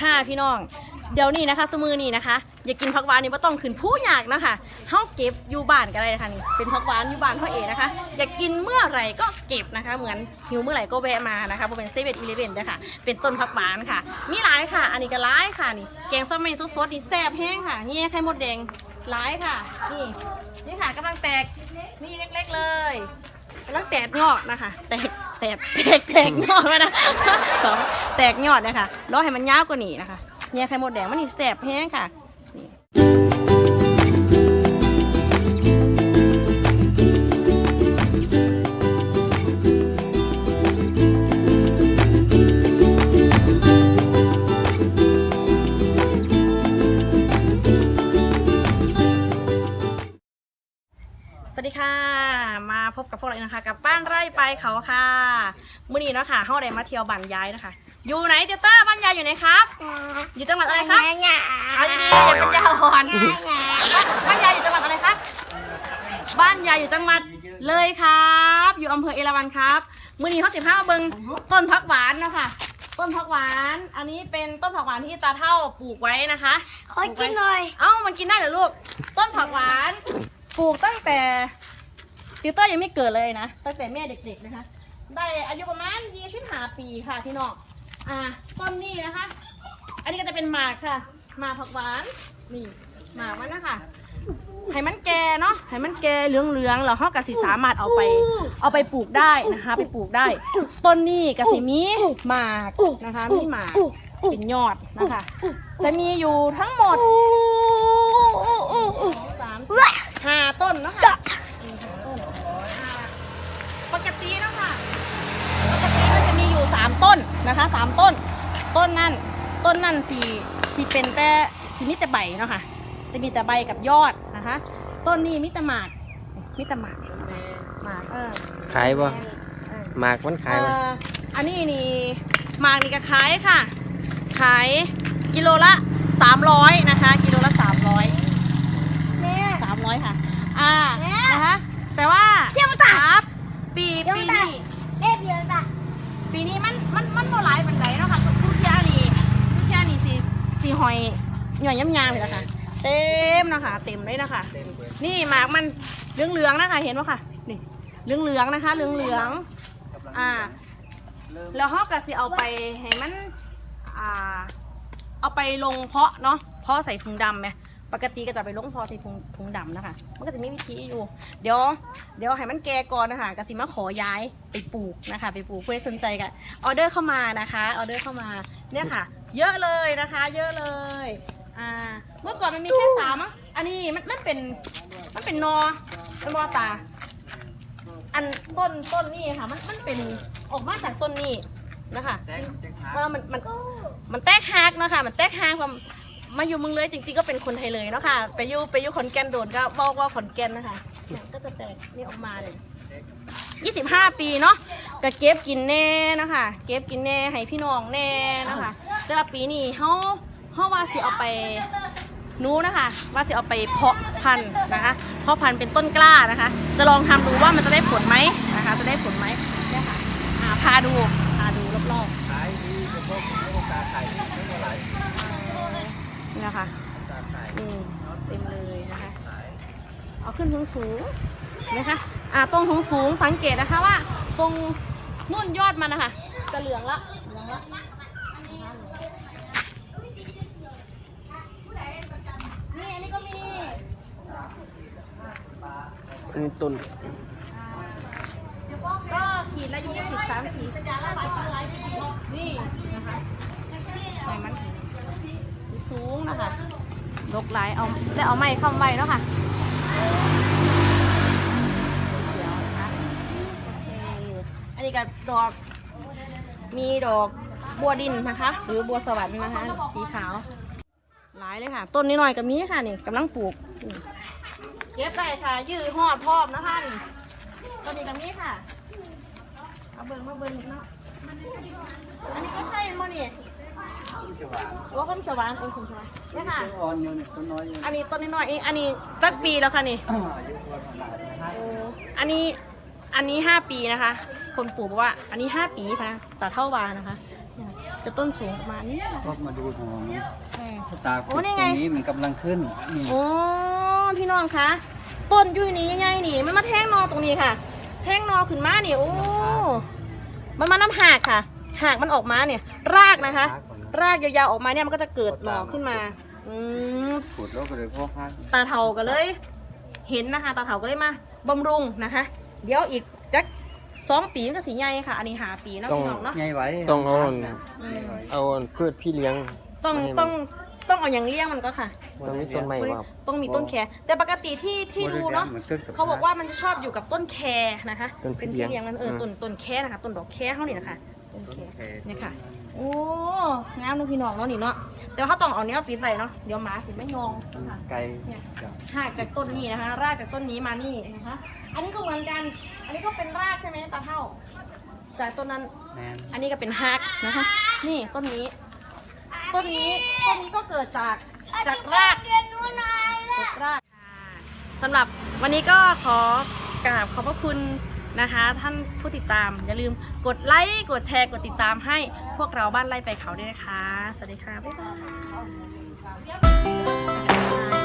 ค่ะพี่น้อง เดี๋ยวนี้นะคะสมือนี้นะคะ อย่ากินผักหวานนี่ไม่ต้องขึ้นผู้อยากนะคะเฮาเก็บอยู่บ้านก็ได้นะคะนี่เป็นผักหวานอยู่บ้านเขาเองนะคะ อยากกินเมื่อไหร่ก็เก็บนะคะ เหมือนหิวเมื่อไหร่ก็แวะมานะคะเป็นเซเว่นอีเลเว่นด้วยค่ะเป็นต้นผักหวานค่ะ มีหลายค่ะ อันนี้ก็หลายค่ะนี่แกงส้มแมงสดๆนี่แซ่บแห้งค่ะนี่ไข่มดแดงหลายค่ะ นี่นี่ค่ะกำลังแตกนี่เล็ก ๆ เลย กำลังแตกยอดนะคะ แตกแตกแตกแตกยอดมานะสองแตกยอดนะคะรอให้มันยาวกว่านี้นะคะเนี่ยไข่มดแดงมันนี่แซ่บแห้งค่ะนี่สวัสดีค่ะมาพ บกับพวกเราอีกนะคะ กับบ้านไร่ปลายเขาค่ะมื่อนี้เนาะค่ะเฮาได้มาเที่ยวบ้านยายนะคะ อยู่ไหนเจเตอร์บ้านยายอยู่ไหนครับ อยู่จังหวัดอะไรครับเอาดีๆอย่าเป็นยาอ่อนบ้านยายอยู่จังหวัดอะไรครับ บ้านยายอยู่จังหวัดเลยครับ อยู่อำเภอเอราวัณครับมื่อนี้เขาสิบห้าเบิงต้นพักหวานเนาะค่ะต้นพักหวาน อันนี้เป็นต้นผักหวานที่ตาเท่าปลูกไว้นะคะขอกินหน่อย เอ้ามันกินได้เหรอลูก ต้นผักหวาน ปลูกตั้งแต่ ติวเตอร์ยังไม่เกิดเลยนะ ตั้งแต่แม่เด็กๆนะคะ ได้อายุประมาณยี่สิบห้าปีค่ะพี่น้องอ่าต้นนี้นะคะ อันนี้ก็จะเป็นหมากค่ะ หมากผักหวานนี่หมากมันนะคะให้มันแก่เนาะให้มันแก่เหลืองๆแล้วเฮากะสิสามารถเอาไป เอาไปปลูกได้นะคะ ไปปลูกได้ ต้นนี้กะสิมีหมากนะคะมีหมากเป็นยอดนะคะจะมีอยู่ทั้งหมด สามสี่ห้าต้นเนาะค่ะมีห้าต้นอ่าปกติเนาะค่ะปกติก็จะมีอยู่สามต้นนะคะสามต้น ต้นนั่นต้นนั่น สี่สี่เป็นแต่สี่มีแต่ใบเนาะค่ะ จะมีแต่ใบกับยอดนะคะ ต้นนี้มีแต่หมากมีแต่หมากหมากเออขายบ่เออหมากมันขายบ่เอ่ออันนี้นี่หมากนี่ก็ขายค่ะ ขายกิโลละ300นะคะ กิโลละ300แม่สามร้อยค่ะอ่าแม่นะคะแต่ว่าเที่ยวมาตัดครับปีเดี๋ยวปีมาตัดนี้เอ๊ะเดี๋ยวจ้ะปีนี้มันมันมันโมหลายปันไดเนาะค่ะทุกเที่ยนี่ทุกเที่ยนี่ สีหอยหน่อยย้ำยางเลยนะคะเต็มนะคะ เต็มเลยนะคะ นี่หมากมันเหลืองเหลืองนะคะ เห็นไหมค่ะนี่เหลืองเหลืองนะคะเหลืองเหลืองอ่า แล้วฮอกก็สิเอาไปให้มันอ่า เอาไปลงเพาะเนาะเพาะใส่ถุงดำไหมปกติก็จะไปลงเพาะใส่ถุงถุงดำนะคะ มันก็จะมีวิธีอยู่ เดี๋ยว เดี๋ยวให้มันแก่ก่อนนะคะกะสิมาขอย้ายไปปลูกนะคะ ไปปลูกเพื่อสนใจกันออเดอร์เข้ามานะคะออเดอร์เข้ามาเนี่ยค่ะ เยอะเลยนะคะ เยอะเเมื่อก่อนมันมีแค่สามอะอันนี้มันมันเป็นมันเป็นนอเป็นนอตา อันต้นต้นนี่ค่ะ มันมันเป็นออกมาจากต้นนี่นะคะเออมันมันมันแตกหักเนาะค่ะมันแตกหักความมาอยู่เมืองเลยจริงๆก็เป็นคนไทยเลยเนาะค่ะ ไปอยู่ไปอยู่ขอนแก่นโดนก็บอกว่าขอนแก่นนะคะเนี่ยก็จะแตกนี่ออกมาเลยยี่สิบห้าปีเนาะก็เก็บกินแน่นะคะ เก็บกินแน่ให้พี่น้องแน่นะคะแต่ละปีนี่เขาเขาว่าสิเอาไปห นู้นะคะว่าสิเอาไปเพาะพันธุ์นะคะเพาะพันธุ์เป็นต้นกล้านะคะ จะลองทำดูว่ามันจะได้ผลไหมนะคะ จะได้ผลไหมเนี่ยค่ะพาดูพาดูรอบๆขายดีเฉพาะลูกค้าขายไม่เท่าไหร่นี่นะคะนี่เต็มเลยนะคะ เอาขึ้นสูงสูงนะคะอ่าตรงสูงสูงสังเกตนะคะว่า ตรงนุ่นยอดมันนะคะจะเหลืองละเหลืองละนี่อันนี้ก็มี อันนี้ต้นก็ขีดละยี่สิบสามขีดนี่นะคะใส่มันสูงนะคะลกหลายเอาได้เอาไม้เข้าไว้แล้วค่ะเดี๋ยวนะคะโอเคอันนี้ก็ดอก มีดอกบัวดินนะคะ หรือบัวสวรรค์นะคะ สีขาว หลายเลยค่ะ ต้นนี้หน่อยๆก็มีค่ะนี่กำลังปลูก เก็บได้ค่ะ ยืดหอดพร้อมนะคะนี่ต้นนี้ก็มีค่ะ เอาเบิ่งมาเบิ่งเนาะ อันนี้ก็ใช่โมนี่ว่าคนสว่างคนสว่างเนี่ยค่ะ อ่อนอยู่นี่ต้นน้อยอยู่อันนี้ต้นน้อยๆเองอันนี้จักปีแล้วค่ะนี่ อายุประมาณห้าโอ้อันนี้ อันนี้ห้าปีนะคะ คนปลูกบอกว่า อันนี้ห้าปีค่ะแต่เท่าวานะคะเนี่ยค่ะจะต้นสูงประมาณนี้ ก็มาดูหอมอืม ตาโอ้ขุดนี่ตไง รงนี้มันกำลังขึ้นนี่โอ้ พี่น้องคะต้นอยุ่ยนี้ยังไงนี่มันมาแท่งนอตรงนี้ค่ะ แท่งนอขึ้นมาเนี่ยโอ้มันมาน้ำหักค่ะหากมันออกมาเนี่ย รากนะคะ รากยาวๆออกมาเนี่ยมันก็จะเกิดหน่อขึ้นมาอืมขุดแล้วก็เลยพ่อข้างตาเทาก็เลย เห็นนะคะ ตาเทาก็เลยมาบำรุงนะคะ เดี๋ยวอีกจักสองปีมันก็สีใหญ่ค่ะ อันนี้หาปีเนาะพี่น้องเนาะ ไงไว้ต้องเอาอืมเอาพืชพี่เลี้ยง ต้องต้อง ต้องเอาอย่างเลี้ยงมันก็ค่ะต้องมีต้นไม้ว่า ต้องมีต้นแครแต่ปกติที่ที่ดูเนาะมันขึ้นบเขาบอกว่ามันจะชอบอยู่กับต้นแครนะคะต้นเป็นพี่พี่เลี้เลี้ยยงงมันเอออืมต้นต้นแครนะคะต้นดอกแครเขานี่นะคะต้นแครโอเคเนี่ยค่ะโอ้งามเลยพี่น้องเนาะนี่เนาะแต่ว่าเขาต้องเอาเนี้ยปิดไว้เนาะเดี๋ยวหมาสิไม่งองค่ะไกลเนี่ยหากจากต้นนี้นะคะ รากจากต้นนี้มานี่นะคะ อันนี้ก็เหมือนกัน อันนี้ก็เป็นรากใช่ไหมตาเท่า จากต้นนั้น แมนอันนี้ก็เป็นหักนะคะ นี่ต้นนี้ ต้นนี้ต้นนี้ก็เกิดจากจากรากเรียนรู้หน่อยนะจากรากค่ะสำหรับวันนี้ก็ขอกราบขอบพระคุณนะคะ ท่านผู้ติดตาม อย่าลืมกดไลค์กดแชร์กดติดตามให้พวกเราบ้านไล่ไปเขาด้วยนะคะ สวัสดีค่ะ บ๊ายบาย